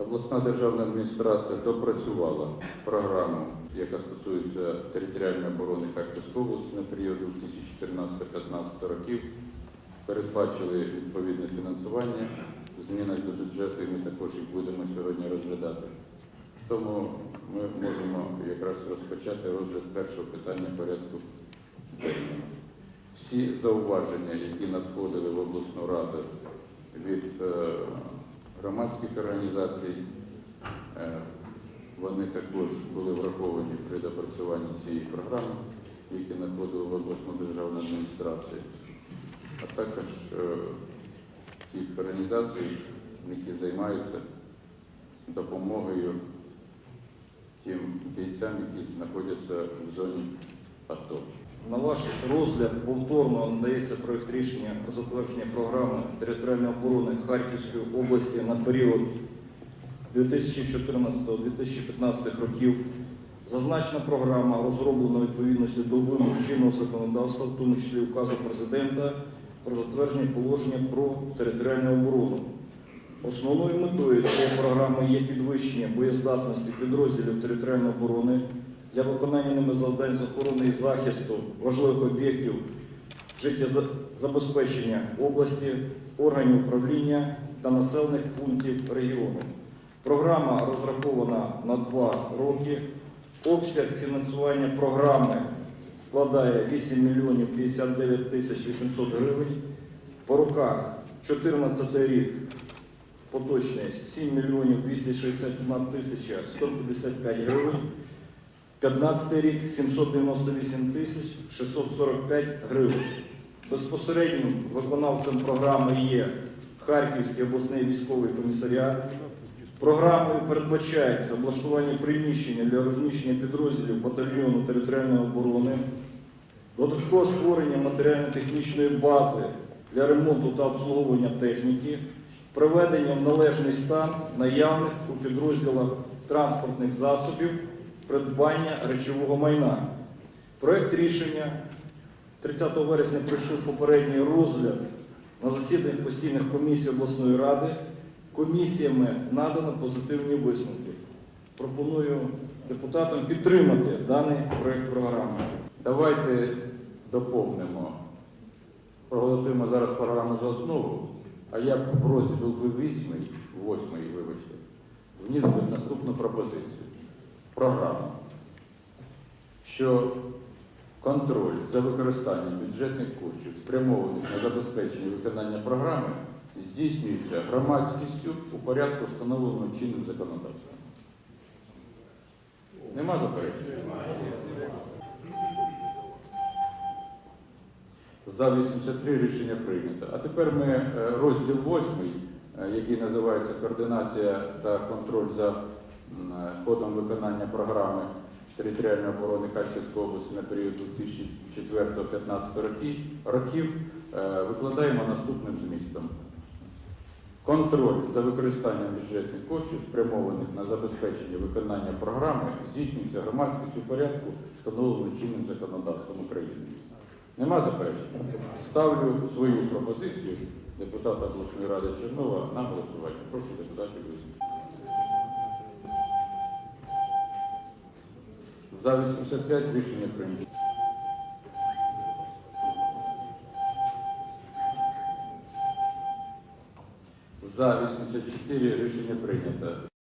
Обласна державна адміністрація допрацювала програму, яка стосується територіальної оборони Харківської області на період 2014-2015 років. Передбачили відповідне фінансування, зміни до бюджету, і ми також їх будемо сьогодні розглядати. Тому ми можемо якраз розпочати розгляд першого питання порядку денного. Всі зауваження, які надходили в обласну раду від е, громадських організацій, е, вони також були враховані при допрацюванні цієї програми, які надходили в обласну державну адміністрацію, а також е, тих організацій, які займаються допомогою тим бійцям, які знаходяться в зоні АТО. На ваш розгляд повторно надається проєкт рішення про затвердження програми територіальної оборони Харківської області на період 2014-2015 років. Зазначена програма розроблена відповідності до вимог чинного законодавства, в тому числі указу президента про затвердження положення про територіальну оборону. Основною метою цієї програми є підвищення боєздатності підрозділів територіальної оборони для виконання ними завдань з охорони і захисту важливих об'єктів життєзабезпечення області, органів управління та населених пунктів регіону. Програма розрахована на два роки. Обсяг фінансування програми складає 8 мільйонів 59 тисяч 800 гривень. По руках 14 рік поточний 7 мільйонів 261 тисяча 155 гривень. 15 рік 798 тисяч 645 гривень. Безпосереднім виконавцем програми є Харківський обласний військовий комісаріат. Програмою передбачається облаштування приміщення для розміщення підрозділів батальйону територіальної оборони, додаткове створення матеріально-технічної бази для ремонту та обслуговування техніки, приведення в належний стан наявних у підрозділах транспортних засобів, придбання речового майна. Проект рішення 30 вересня пройшов попередній розгляд на засіданнях постійних комісій обласної ради. Комісіями надано позитивні висновки. Пропоную депутатам підтримати даний проект програми. Давайте доповнимо. Проголосуємо зараз програму за основу, а я в розділ 8, 8, вибачте, вніс би наступну пропозицію. Програма, що контроль за використанням бюджетних коштів, спрямованих на забезпечення виконання програми, здійснюється громадськістю у порядку, встановленого чинним законодавством. Нема заперечень? За 83 рішення прийнято. А тепер ми е, розділ 8, е, який називається Координація та контроль за ходом виконання програми територіальної оборони Харківської області на період 2004-2015 років, е, викладаємо наступним змістом. Контроль за використанням бюджетних коштів, спрямованих на забезпечення виконання програми, здійснюється громадськістю порядку, встановленого чинним законодавством України. Нема заперечень? Ставлю свою пропозицію депутата обласної ради Чернова на голосування. Прошу депутатів визначити. За 85 рішення прийнято. За 84 рішення прийнято.